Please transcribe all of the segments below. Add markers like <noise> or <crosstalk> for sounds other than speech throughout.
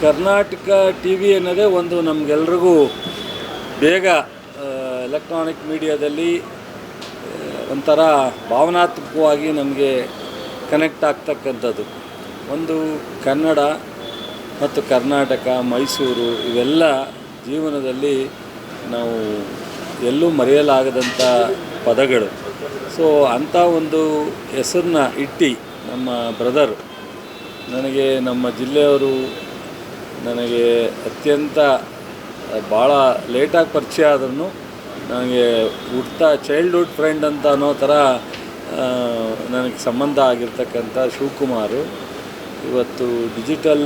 Karnataka T V ಅನ್ನೋದೇ ಒಂದು ನಮಗೆಲ್ರಿಗೂ ಬೇಗ ಎಲೆಕ್ಟ್ರಾನಿಕ್ ಮೀಡಿಯಾದಲ್ಲಿ ಒಂಥರ ಭಾವನಾತ್ಮಕವಾಗಿ ನಮಗೆ ಕನೆಕ್ಟ್ ಆಗ್ತಕ್ಕಂಥದ್ದು. ಒಂದು ಕನ್ನಡ ಮತ್ತು ಕರ್ನಾಟಕ, ಮೈಸೂರು ಇವೆಲ್ಲ ಜೀವನದಲ್ಲಿ ನಾವು ಎಲ್ಲೂ ಮರೆಯಲಾಗದಂಥ ಪದಗಳು. ಸೊ ಅಂಥ ಒಂದು ಹೆಸರನ್ನ ಇಟ್ಟು ನಮ್ಮ ಬ್ರದರ್ ನನಗೆ ನಮ್ಮ ಜಿಲ್ಲೆಯವರು ನನಗೆ ಅತ್ಯಂತ ಭಾಳ ಲೇಟಾಗಿ ಪರಿಚಯ ಆದ್ರೂ ನನಗೆ ಹುಡ್ತಾ ಚೈಲ್ಡ್ಹುಡ್ ಫ್ರೆಂಡ್ ಅಂತ ಅನ್ನೋ ಥರ ನನಗೆ ಸಂಬಂಧ ಆಗಿರ್ತಕ್ಕಂಥ ಶಿವಕುಮಾರು. ಇವತ್ತು ಡಿಜಿಟಲ್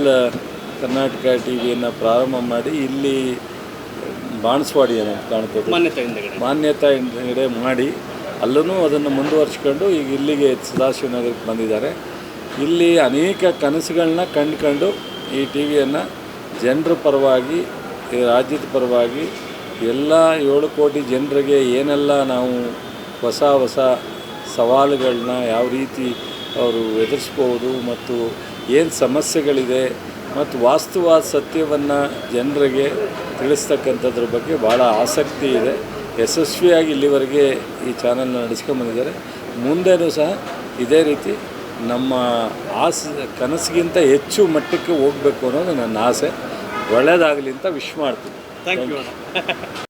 ಕರ್ನಾಟಕ ಟಿ ವಿಯನ್ನು ಪ್ರಾರಂಭ ಮಾಡಿ ಇಲ್ಲಿ ಬಾಣಸ್ವಾಡಿ ಅನ್ನೋ ಕಾಣ್ತದೆ. ಮಾನ್ಯತಾ ಹಿಂದೆಗಡೆ ಮಾನ್ಯತೆ ಹಿಂದೆ ಮಾಡಿ ಅಲ್ಲೂ ಅದನ್ನು ಮುಂದುವರ್ಸ್ಕೊಂಡು ಈಗ ಇಲ್ಲಿಗೆ ಸದಾಶಿವನಗರಕ್ಕೆ ಬಂದಿದ್ದಾರೆ. ಇಲ್ಲಿ ಅನೇಕ ಕನಸುಗಳನ್ನ ಕಂಡುಕೊಂಡು ಈ ಟಿ ವಿಯನ್ನು ಜನರ ಪರವಾಗಿ, ಈ ರಾಜ್ಯದ ಪರವಾಗಿ ಎಲ್ಲ ಏಳು ಕೋಟಿ ಜನರಿಗೆ ಏನೆಲ್ಲ ನಾವು ಹೊಸ ಹೊಸ ಸವಾಲುಗಳನ್ನ ಯಾವ ರೀತಿ ಅವರು ಎದುರಿಸ್ಬೋದು ಮತ್ತು ಏನು ಸಮಸ್ಯೆಗಳಿದೆ ಮತ್ತು ವಾಸ್ತವ ಸತ್ಯವನ್ನು ಜನರಿಗೆ ತಿಳಿಸ್ತಕ್ಕಂಥದ್ರ ಬಗ್ಗೆ ಭಾಳ ಆಸಕ್ತಿ ಇದೆ. ಯಶಸ್ವಿಯಾಗಿ ಇಲ್ಲಿವರೆಗೆ ಈ ಚಾನಲ್ನ ನಡೆಸ್ಕೊಂಬಂದಿದ್ದಾರೆ ಮುಂದೆನೂ ಸಹ ಇದೇ ರೀತಿ ನಮ್ಮ ಆಸೆ, ಕನಸಿಗಿಂತ ಹೆಚ್ಚು ಮಟ್ಟಕ್ಕೆ ಹೋಗಬೇಕು ಅನ್ನೋದು ನನ್ನ ಆಸೆ. ಒಳ್ಳೆಯದಾಗಲಿ ಅಂತ ವಿಶ್ ಮಾಡ್ತೀನಿ. Thank you <laughs>